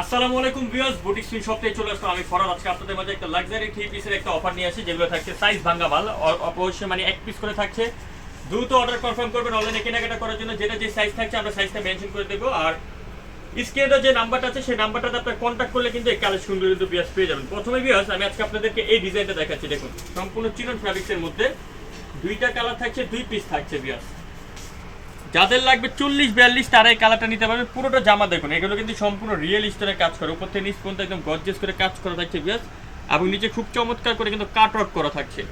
আসসালামু আলাইকুম viewers, boutique sweet shop থেকে চলে আসলাম আমি ফরাদ। আজকে আপনাদের মাঝে একটা লাক্সারি থ্রি পিসের একটা অফার নিয়ে আসি, যেগুলো থাকছে সাইজ ভাঙ্গা মাল অবশ্যই মানে এক পিস করে থাকছে। দ্রুত অর্ডার কনফার্ম করবেন অনলাইনে কেনাকাটা করার জন্য, যেটা যে সাইজ থাকছে আমরা সাইজটা মেনশন করে দেবো। আর স্ক্রিনে যে নাম্বারটা আছে, সেই নাম্বারটাতে আপনার কন্ট্যাক্ট করলে কিন্তু এই কালেকশনগুলো কিন্তু বিয়াস পেয়ে যাবেন। প্রথমে বিয়াস আমি আজকে আপনাদেরকে এই ডিজাইনটা দেখাচ্ছি, দেখুন। সম্পূর্ণ চিনন ফ্যাব্রিক্সের মধ্যে দুইটা কালার থাকছে, দুই পিস থাকছে বিয়াস যাদের লাগবে চল্লিশ, বিয়াল্লিশ তারা এই কালারটা নিতে পারবে। পুরোটা জামা দেখুন, এগুলো কিন্তু সম্পূর্ণ রিয়েল স্টোরে কাজ করে। উপর থেকে নিচ পর্যন্ত একদম গর্জেস করে কাজ করা থাকছে বিয়াস এবং নিচে খুব চমৎকার করে কিন্তু কাট ওয়ার্ক করা থাকছে।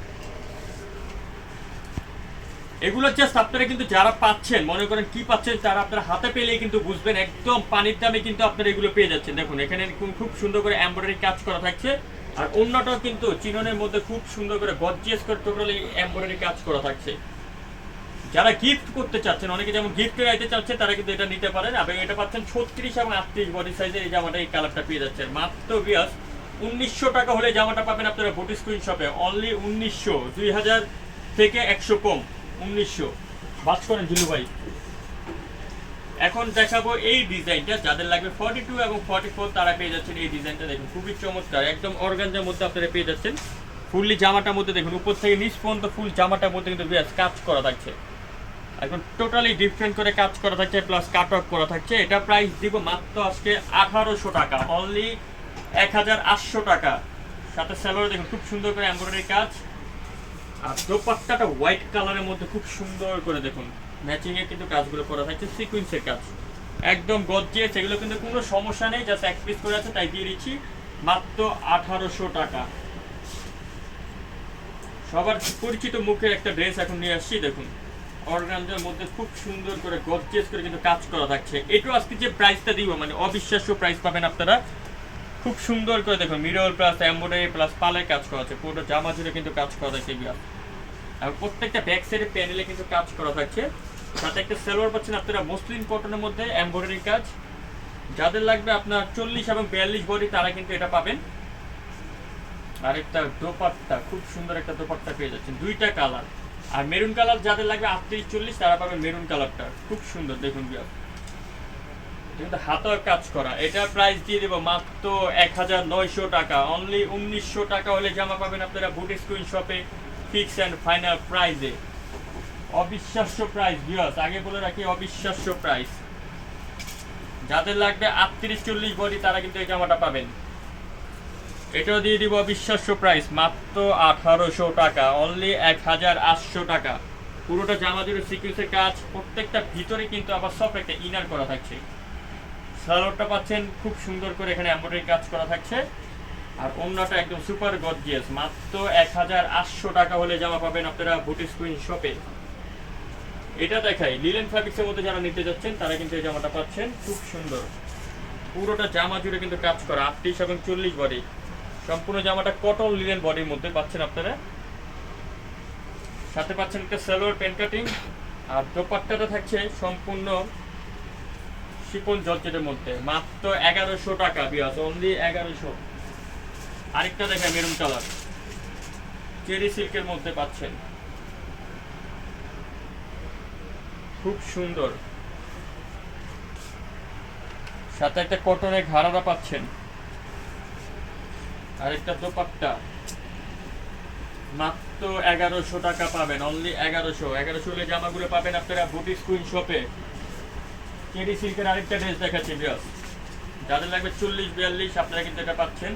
এগুলো জাস্ট আপনারা কিন্তু যারা পাচ্ছেন, মনে করেন কি পাচ্ছেন, তারা আপনারা হাতে পেলেই কিন্তু বুঝবেন। একদম পানির দামে কিন্তু আপনারা এগুলো পেয়ে যাচ্ছেন। দেখুন, এখানে খুব- খুব সুন্দর করে এমব্রয়ডারি কাজ করা থাকছে। আর অন্যটাও কিন্তু চিননের মধ্যে খুব সুন্দর করে গর্জিয়াস করে টোটালি এমব্রয়ডারি কাজ করা থাকছে। যারা গিফট করতে চাচ্ছেন, অনেকে যেমন গিফট রাইতে চাচ্ছে, তারা কিন্তু এটা নিতে পারেন। এবং এটা পাচ্ছেন ছত্রিশ এবং আটত্রিশ বডি সাইজের এই জামাটা এই কালারটা পেয়ে যাচ্ছেন। মাত্র বিয়াস উনিশশো টাকা হলে জামাটা পাবেন আপনারা বুটি স্ক্রিন শপে অনলি উনিশশো, দুই হাজার থেকে একশো কম, উনিশশো। বাস করেন জিলু ভাই। এখন দেখাবো এই ডিজাইনটা। যাদের লাগবে ফর্টি টু এবং ফর্টি ফোর তারা পেয়ে যাচ্ছেন এই ডিজাইনটা। দেখুন, খুবই চমৎকার। একদম অর্গানজার মধ্যে আপনারা পেয়ে যাচ্ছেন। ফুললি জামাটার মধ্যে দেখুন, উপর থেকে নিচ পর্যন্ত ফুল জামাটার মধ্যে কিন্তু কাজ করা থাকছে। এখন টোটালি ডিফারেন্ট করে কাজ করা থাকছে প্লাস কাট অফ করা থাকছে। এটা প্রাইস দিব মাত্র আজকে আঠারোশো টাকা অনলি এক হাজার আটশো টাকা। সাথে স্যালোয়ার দেখুন, খুব সুন্দর করে এমব্রয়ডারি কাজ। আর দোপাট্টাটা হোয়াইট কালারের মধ্যে খুব সুন্দর করে দেখুন। ম্যাচিং এ কিন্তু কাজগুলো করা থাকছে সিকুয়েন্সের কাজ। একদম গজ্জিয়েছে এগুলো কিন্তু কোনো সমস্যা নেই জাস্ট এক পিস করে আছে, তাই দিয়ে দিচ্ছি। মাত্র আঠারোশো টাকা। সবার পরিচিত মুখের একটা ড্রেস এখন নিয়ে আসছি, দেখুন। অর্গানজার মধ্যে খুব সুন্দর করে গর্জিয়াস করে কিন্তু কাজ করা থাকছে। এটাও আজকে যে প্রাইসটা দিব মানে অবিশ্বাস্য প্রাইস পাবেন আপনারা। খুব সুন্দর করে দেখুন মিডল প্লাস এমব্রয়ডারি প্লাস পালে কাজ করা আছে পুরো জামা জুড়ে কিন্তু কাজ করা থাকছে এগুলো। আর প্রত্যেকটা ব্যাক সাইডে প্যানেলে কিন্তু কাজ করা থাকছে। সাথে একটা সেলোয়ার পাচ্ছেন আপনারা মসলিন কটনের মধ্যে এমব্রয়ডারি কাজ। যাদের লাগবে আপনার চল্লিশ এবং বিয়াল্লিশ বডি তারা কিন্তু এটা পাবেন। আরেকটা দোপাট্টা, খুব সুন্দর একটা দোপাট্টা পেয়ে যাচ্ছেন। দুইটা কালার আর মেরুন কালার যাদের লাগবে আটত্রিশ, চল্লিশ, তারা পাবে মেরুন কালারটা খুব সুন্দর, দেখুন কিন্তু হাতের কাজ করা। এটা প্রাইস দিয়ে দেবো মাত্র এক হাজার নয়শো টাকা। অনলি উনিশশো টাকা হলে জামা পাবেন আপনারা বুটি স্কুইন শপে ফিক্স অ্যান্ড ফাইনাল প্রাইসে অবিশ্বাস্য প্রাইস বিয়াস আগে বলে রাখি, অবিশ্বাস্য প্রাইস যাদের লাগবে আটত্রিশ, চল্লিশ বডি তারা কিন্তু এই জামাটা পাবেন। এটাও দিয়ে দিব অবিশ্বাস্য প্রাইস মাত্র আঠারোশো টাকা অনলি এক হাজার আটশো টাকা। পুরোটা জামা জুড়ে সিকুয়েন্সের কাজ, প্রত্যেকটা ভিতরে কিন্তু আবার সব একটা ইনার করা থাকছে। সালোয়ারটা পাচ্ছেন, খুব সুন্দর করে এখানে এমব্রয়ডারি কাজ করা থাকছে। আর অন্যটা একদম সুপার গর্জিয়াস মাত্র এক হাজার আটশো টাকা হলে জামা পাবেন আপনারা বুটি স্কুইন শপে এটা দেখাই লিলেন ফ্যাব্রিক্সের মধ্যে যারা নিতে যাচ্ছেন, তারা কিন্তু এই জামাটা পাচ্ছেন, খুব সুন্দর। পুরোটা জামা জুড়ে কিন্তু কাজ করা, আটত্রিশ এবং চল্লিশ বডি সম্পূর্ণ জামাটা কটন লিলেন বডির মধ্যে, পাচ্ছেন আপনারা? সাথে পাচ্ছেন একটা সালোয়ার প্যান্ট কাটিং আর দোপাট্টাটা থাকছে সম্পূর্ণ শিপন জর্জেটের মধ্যে। মাত্র এগারোশো টাকা বিয়াস অনলি এগারোশো। আরেকটা দেখায় মেরুন কালার চেরি সিল্কের মধ্যে পাচ্ছেন। খুব সুন্দর। সাথে একটা কটনের ঘাড়ারা পাচ্ছেন। আরেকটা দোপাট্টা। মাত্র এগারোশো টাকা পাবেন অনলি এগারোশো। এগারোশো হলে জামাগুলো পাবেন আপনারা বুটি স্কুইন শপে কেডি সিল্কের আরেকটা ড্রেস দেখাচ্ছি বিয়াস যাদের লাগবে চল্লিশ, বিয়াল্লিশ, আপনারা কিন্তু এটা পাচ্ছেন।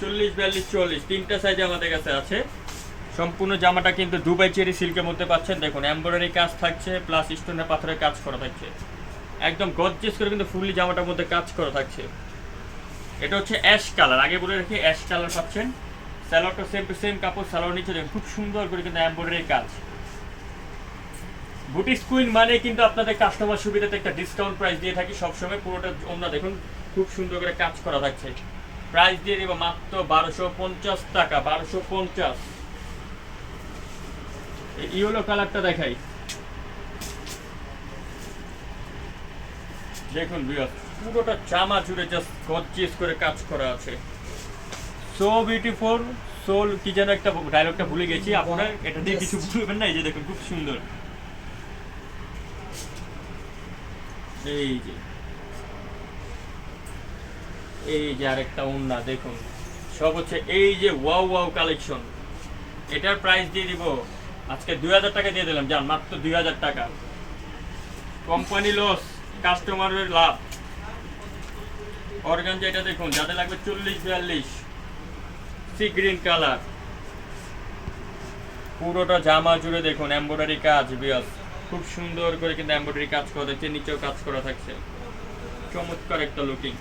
চল্লিশ, বিয়াল্লিশ চল্লিশ তিনটা সাইজে আমাদের কাছে আছে। সম্পূর্ণ জামাটা কিন্তু দুবাই চেরি সিল্কের মধ্যে পাচ্ছেন। দেখুন এমব্রয়ডারি কাজ থাকছে প্লাস স্টোনের পাথরের কাজ করা থাকছে। একদম গজ্জেস করে কিন্তু ফুললি জামাটার মধ্যে কাজ করা থাকছে। এটা হচ্ছে অ্যাশ কালার। আগে বলে রাখি, অ্যাশ কালার পাচ্ছেন। স্যালোয়ারটা সেম টু সেম কাপড় স্যালোয়ার নিচে খুব সুন্দর করে কিন্তু এমব্রয়ডারি কাজ। বুটি স্কুইন মানে কিন্তু আপনাদের কাস্টমার সুবিধাতে একটা ডিসকাউন্ট প্রাইস দিয়ে থাকি সবসময়। পুরোটা ওমরা দেখুন, খুব সুন্দর করে কাজ করা থাকছে। প্রাইস দিয়ে দেবো মাত্র বারোশো পঞ্চাশ টাকা, বারোশো পঞ্চাশ। ইয়েলো কালারটা দেখাই। দেখুন বিয়াস পুরোটা জামা জুড়ে জাস্ট গর্জিয়াস করে কাজ করা আছে। সো বিউটিফুল সোল কি যেন একটা ডায়লগটা ভুলে গেছি আপনারা এটা দিয়ে কিছু ভুলবেন না এই যে দেখুন খুব সুন্দর। এই যে। এই যে আরেকটা ওন্না দেখুন। সব হচ্ছে এই যে ওয়াও ওয়াও কালেকশন এটার প্রাইস দিয়ে দিব আজকে দুই হাজার টাকা দিয়ে দিলাম যান মাত্র দুই হাজার টাকা। কোম্পানি লস কাস্টমারের লাভ। অর্গান যেটা দেখুন, যাদের লাগবে চল্লিশ, বিয়াল্লিশ। সি গ্রিন কালার পুরোটা জামা জুড়ে দেখুন এমব্রয়ডারি কাজ, বিয়াস। খুব সুন্দর করে কিন্তু এমব্রয়ডারি কাজ করা থাকছে, নিচেও কাজ করা থাকছে। চমৎকার একটা লুকিং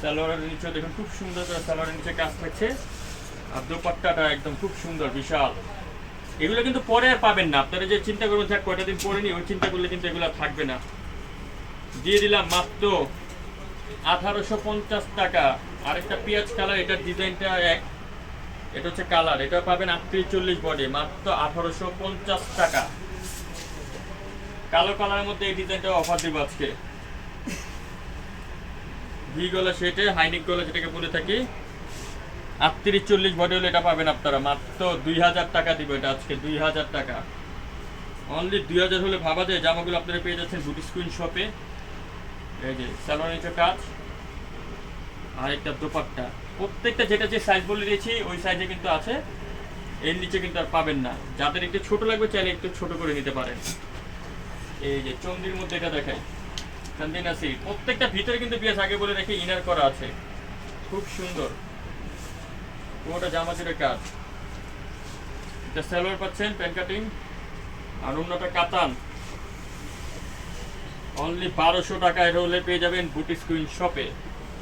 সালোয়ারের নিচে দেখুন, খুব সুন্দর করে সালোয়ারের নিচে কাজ থাকছে। আর দোপাট্টাটা একদম খুব সুন্দর, বিশাল। এগুলো কিন্তু পরে আর পাবেন না। আপনারা যে চিন্তা করবেন থাক কয়টা দিন পরে নি ওই চিন্তা করলে কিন্তু এগুলো থাকবে না। দিয়ে দিলাম মাত্র আঠারোশো পঞ্চাশ টাকা। আরেকটা পেঁয়াজ কালার, এটার ডিজাইনটা এক। এটা হচ্ছে কালার, এটা পাবেন আটত্রিশ চল্লিশ বডি, মাত্র আঠারোশো পঞ্চাশ টাকা। কালো কালারের মধ্যে এই ডিজাইনটা অফার দিব আজকে। ভি গলা সেটে, হাইনিক গলা যেটাকে বলে থাকি, আটত্রিশ চল্লিশ বডি হলে এটা পাবেন আপনারা, মাত্র দুই হাজার টাকা দিব এটা আজকে, দুই হাজার টাকা। অনলি দুই হাজার হলে ভাবা যায়, জামাগুলো আপনারা পেয়ে যাচ্ছেন বুটি স্ক্রিন শপে এই যে স্যালোয়ার নিচে কাজ আর একটা দোপাট্টা। প্রত্যেকটা যেটা যে সাইজ বলে দিয়েছি, ওই সাইজে কিন্তু আছে। এর নিচে কিন্তু আর পাবেন না। যাদের একটু ছোট লাগবে, চাইলে একটু ছোট করে নিতে পারেন। এই যে চন্দির মধ্যে এটা দেখাই। চান্দিনা সিল্ক প্রত্যেকটা ভিতরে কিন্তু পিয়াস আগে বলে রেখে ইনার করা আছে। খুব সুন্দর। পুরোটা জামা জুড়ে কাজ। এটা সালোয়ার পাচ্ছেন, প্যান্ট কাটিং। আর অন্যটা কাতান। অনলি বারোশো টাকায় হলে পেয়ে যাবেন বুটি স্ক্রিন শপে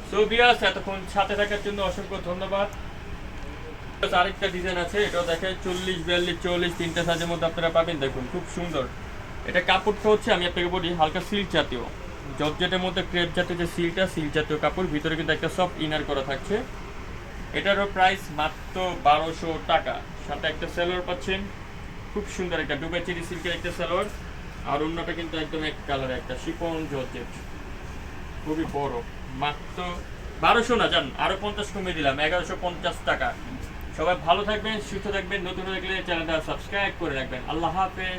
সো বিয়াস এতক্ষণ সাথে থাকার জন্য অসংখ্য ধন্যবাদ। আরেকটা ডিজাইন আছে, এটাও দেখেন, চল্লিশ, বিয়াল্লিশ, চল্লিশ, তিনটা সাইজের মধ্যে আপনারা পাবেন। দেখুন, খুব সুন্দর। এটা কাপড়টা হচ্ছে, আমি আপনাকে বলি, হালকা সিল্ক জাতীয়। জর্জেটের মধ্যে ক্রেপ জাতীয় যে সিল্কটা সিল্ক জাতীয় কাপড়, ভিতরে কিন্তু একটা সফট ইনার করা থাকছে। এটারও প্রাইস মাত্র বারোশো টাকা। সাথে একটা সেলোয়ার পাচ্ছেন। খুব সুন্দর একটা ডুবাই চিরি সিল্কের একটা সেলোয়ার আর অন্যটা কিন্তু একদম এক কালার, একটা শিপন জর্জেট। খুবই বড়। মাত্র বারোশো না, জান, আরও পঞ্চাশ কমিয়ে দিলাম, এগারোশো পঞ্চাশ টাকা। সবাই ভালো থাকবেন, সুস্থ থাকবেন, নতুন গেলে চ্যানেলটা সাবস্ক্রাইব করে রাখবেন। আল্লাহ হাফেজ।